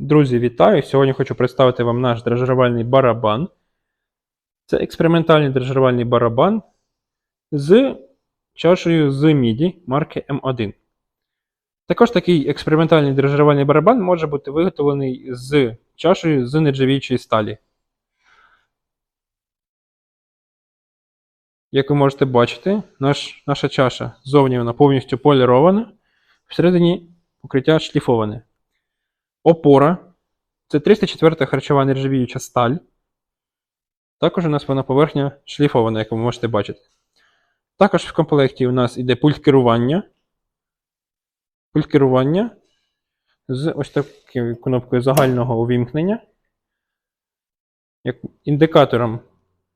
Друзі, вітаю! Сьогодні хочу представити вам наш дрожжерувальний барабан. Це експериментальний дрожжерувальний барабан з чашею з MIDI марки M1. Також такий експериментальний дрожжерувальний барабан може бути виготовлений з чашею з нержавіючої сталі. Як ви можете бачити, наш, наша чаша ззовні вона повністю полірована, всередині покриття шліфоване. Опора. Це 304 харчова нержавіюча сталь. Також у нас вона поверхня шліфована, як ви можете бачити. Також в комплекті у нас іде пульт керування. Пульт керування з ось такою кнопкою загального увімкнення. Як індикатором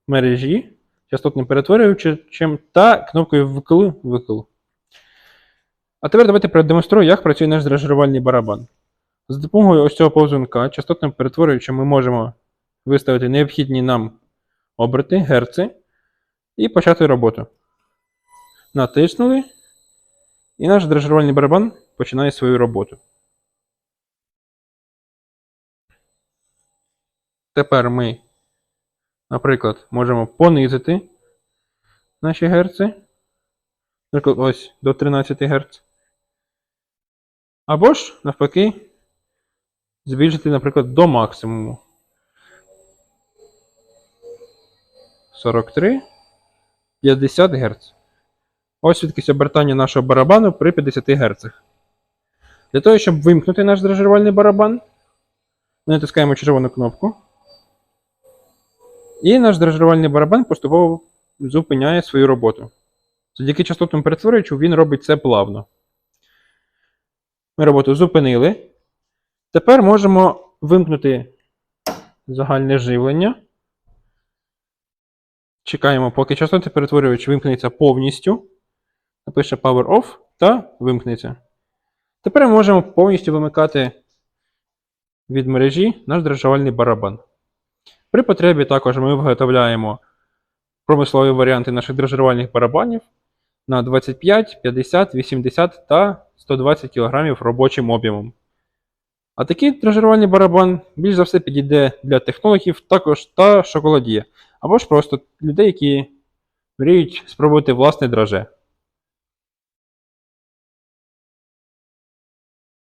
мережі, частотним перетворювачем та кнопкою вкл-викл. А тепер давайте продемонструю, як працює наш дрожжерувальний барабан. За допомогою ось цього повзунка частотним перетворювачем ми можемо виставити необхідні нам оберти, герци і почати роботу. Натиснули, і наш дрожжерувальний барабан починає свою роботу. Тепер ми, наприклад, можемо понизити наші герци. Наприклад, ось до 13 Гц. Або ж, навпаки, збільшити, наприклад, до максимуму. 43, 50 Гц. Ось швидкість обертання нашого барабану при 50 Гц. Для того, щоб вимкнути наш дрожжерувальний барабан, ми натискаємо червону кнопку. І наш дрожжерувальний барабан поступово зупиняє свою роботу. Завдяки частотному перетворювачу він робить це плавно. Ми роботу зупинили. Тепер можемо вимкнути загальне живлення. Чекаємо, поки частотний перетворювач вимкнеться повністю. Напише Power Off та вимкнеться. Тепер ми можемо повністю вимикати від мережі наш дрожжувальний барабан. При потребі також ми виготовляємо промислові варіанти наших дрожжерувальних барабанів на 25, 50, 80 та 120 кг робочим об'ємом. А такий дрожжерувальний барабан більш за все підійде для технологів також та шоколад'є, або ж просто людей, які мріють спробувати власне драже.